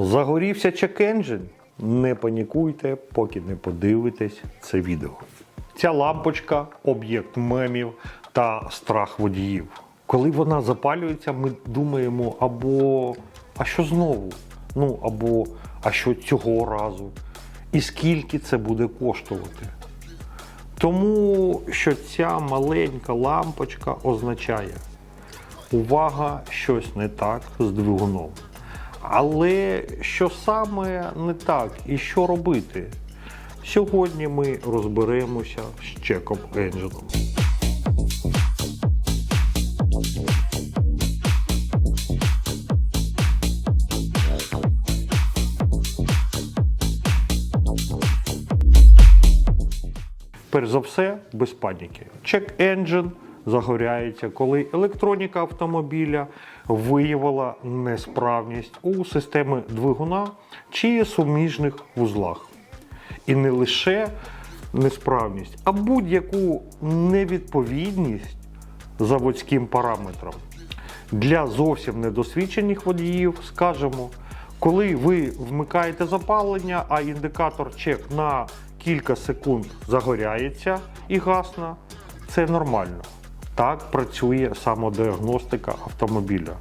Загорівся чек-енджин? Не панікуйте, поки не подивитесь це відео. Ця лампочка об'єкт мемів та страх водіїв. Коли вона запалюється, ми думаємо або а що знову? Ну або а що цього разу? І скільки це буде коштувати? Тому що ця маленька лампочка означає увага, щось не так з двигуном. Але що саме не так і що робити? Сьогодні ми розберемося з чеком енджином. Перш за все, без паніки. Check engine загоряється, коли електроніка автомобіля виявила несправність у системи двигуна чи суміжних вузлах. І не лише несправність, а будь-яку невідповідність заводським параметрам. Для зовсім недосвідчених водіїв скажемо, коли ви вмикаєте запалення, а індикатор чек на кілька секунд загоряється і гасне, це нормально. Так працює самодіагностика автомобіля.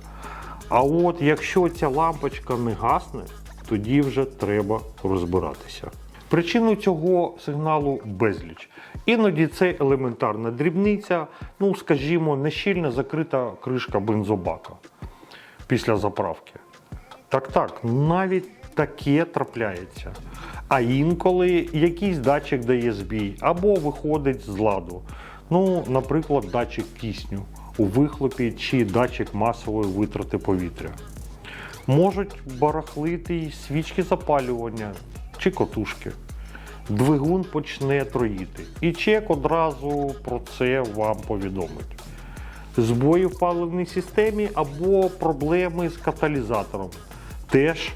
А от якщо ця лампочка не гасне, тоді вже треба розбиратися. Причиною цього сигналу безліч. Іноді це елементарна дрібниця, ну скажімо, нещільно закрита кришка бензобака після заправки. Так, так, навіть таке трапляється. А інколи якийсь датчик дає збій або виходить з ладу. Ну, наприклад, датчик кисню у вихлопі чи датчик масової витрати повітря. Можуть барахлити й свічки запалювання чи котушки. Двигун почне троїти. І чек одразу про це вам повідомить. Збої в паливній системі або проблеми з каталізатором теж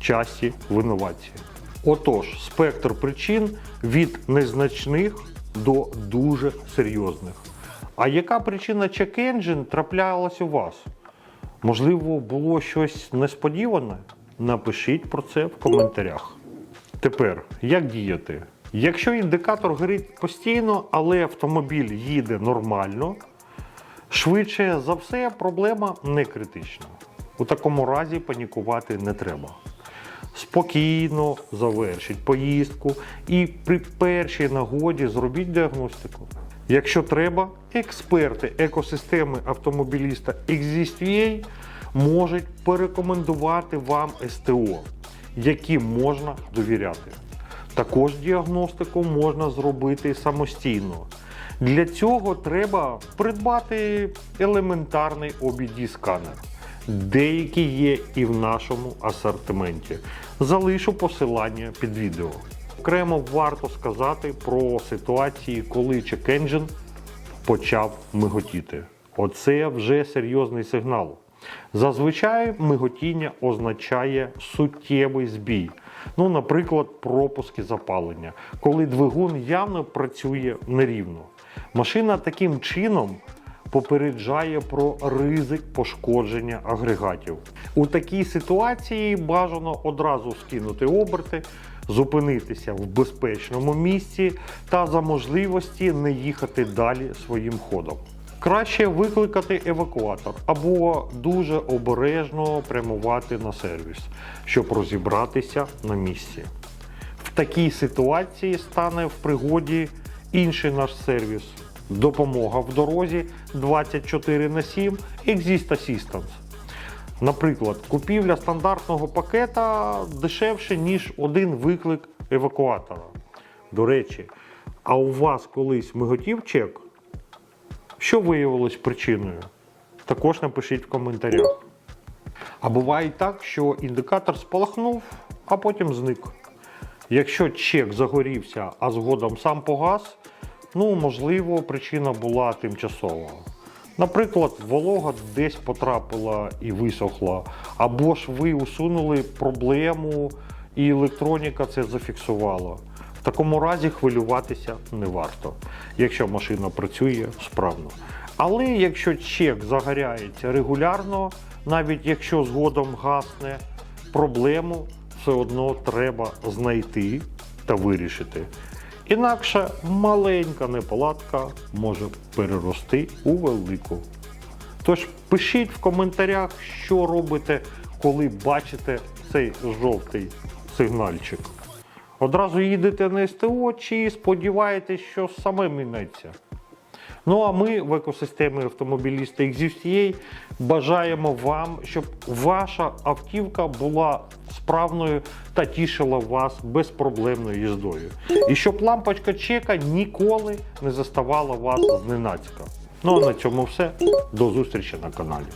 часті винуватці. Отож, спектр причин від незначних до дуже серйозних. А яка причина check engine траплялась у вас? Можливо, було щось несподіване? Напишіть про це в коментарях. Тепер, як діяти? Якщо індикатор горить постійно, але автомобіль їде нормально, швидше за все проблема не критична. У такому разі панікувати не треба. Спокійно завершіть поїздку і при першій нагоді зробіть діагностику. Якщо треба, експерти екосистеми автомобіліста ExistVA можуть порекомендувати вам СТО, яким можна довіряти. Також діагностику можна зробити самостійно. Для цього треба придбати елементарний obd сканер Деякі є і в нашому асортименті. Залишу посилання під відео. Окремо варто сказати про ситуації, коли Check Engine почав миготіти. Оце вже серйозний сигнал. Зазвичай миготіння означає суттєвий збій. Ну, наприклад, пропуски запалення, коли двигун явно працює нерівно. Машина таким чином попереджає про ризик пошкодження агрегатів. У такій ситуації бажано одразу скинути оберти, зупинитися в безпечному місці та за можливості не їхати далі своїм ходом. Краще викликати евакуатор або дуже обережно прямувати на сервіс, щоб розібратися на місці. В такій ситуації стане в пригоді інший наш сервіс. Допомога в дорозі 24 на 7 Exist Assistance. Наприклад, купівля стандартного пакета дешевше, ніж один виклик евакуатора. До речі, а у вас колись миготів чек? Що виявилось причиною? Також напишіть в коментарях. А буває так, що індикатор спалахнув, а потім зник. Якщо чек загорівся, а згодом сам погас, ну можливо, причина була тимчасова. Наприклад, волога десь потрапила і висохла, або ж ви усунули проблему, і електроніка це зафіксувала. В такому разі хвилюватися не варто, якщо машина працює справно. Але якщо чек загоряється регулярно, навіть якщо згодом гасне, проблему все одно треба знайти та вирішити. Інакше маленька неполадка може перерости у велику. Тож пишіть в коментарях, що робите, коли бачите цей жовтий сигнальчик. Одразу їдете на СТО чи сподіваєтесь, що саме мінеться. Ну а ми в екосистемі автомобіліста XUCA бажаємо вам, щоб ваша автівка була справною та тішила вас безпроблемною їздою. І щоб лампочка чека ніколи не заставала вас зненацька. Ну а на цьому все. До зустрічі на каналі.